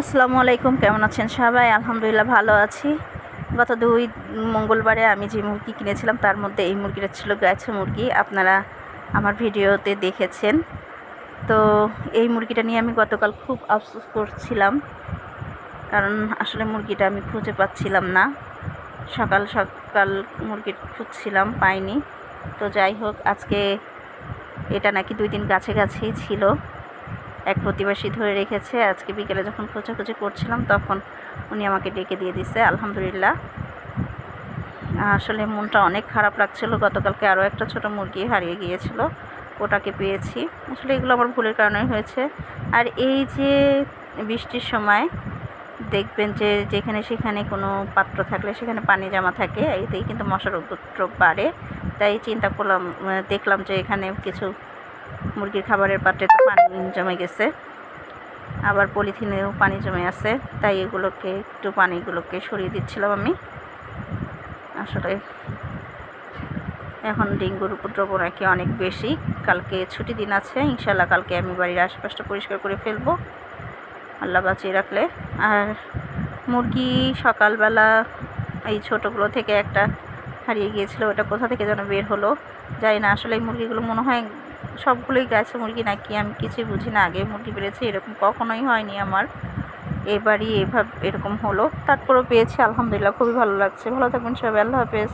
আসসালামু আলাইকুম, কেমন আছেন সবাই? আলহামদুলিল্লাহ ভালো আছি। গত দুই মঙ্গলবারে আমি যে মুরগি কিনেছিলাম, তার মধ্যে এই মুরগিটা ছিল গাছে মুরগি। আপনারা আমার ভিডিওতে দেখেছেন। তো এই মুরগিটা নিয়ে আমি গতকাল খুব আফসোস করছিলাম। কারণ আসলে মুরগিটা আমি খুঁজে পাচ্ছিলাম না। সকাল সকাল মুরগি খুঁজছিলাম, পাইনি। তো যাই হোক, আজকে এটা নাকি দুই দিন গাছে গাছেই ছিল। এক প্রতিবেশী ধরে রেখেছে। আজকে বিকেলে যখন খোঁজাখুঁজি করছিলাম, তখন উনি আমাকে ডেকে দিয়ে দিছে, আলহামদুলিল্লাহ। আসলে মনটা অনেক খারাপ লাগছিল। গতকালকে আরও একটা ছোট মুরগি হারিয়ে গিয়েছিল, ওটাকে পেয়েছি। আসলে এগুলো আমার ভুলের কারণে হয়েছে। আর এই যে বৃষ্টির সময় দেখবেন যে যেখানে সেখানে কোনো পাত্র থাকলে সেখানে পানি জমা থাকে, এতেই কিন্তু মশার উপদ্রব বাড়ে। তাই চিন্তা করলাম, দেখলাম যে এখানে কিছু মুরগির খাবারের পাত্রে তো পানি জমে গেছে। আবার পলিথিনেও পানি জমে আছে, তাই এগুলোকে, একটু পানিগুলোকে সরিয়ে দিচ্ছিলাম আমি। আসলে এখন ডেঙ্গুর উপদ্রব নাকি অনেক বেশি। কালকে ছুটি দিন আছে ইনশাল্লাহ কালকে আমি বাড়ির আশপাশটা পরিষ্কার করে ফেলব। আল্লাহ বাঁচিয়ে রাখলে। আর মুরগি সকালবেলা এই ছোটোগুলো থেকে একটা হারিয়ে গিয়েছিল, ওটা কোথা থেকে যেন বের হলো যাই না। আসলে এই মুরগিগুলো মনে হয় সবগুলোই গেছে মুরগি নাকি আমি কিছুই বুঝি না, আগে মুরগি পেরেছি এরকম কখনোই হয়নি আমার। এবারই এভাবে এরকম হলো, তারপরেও পেয়েছি, আলহামদুলিল্লাহ, খুবই ভালো লাগছে। ভালো থাকবেন সবাই, আল্লাহ হাফেজ।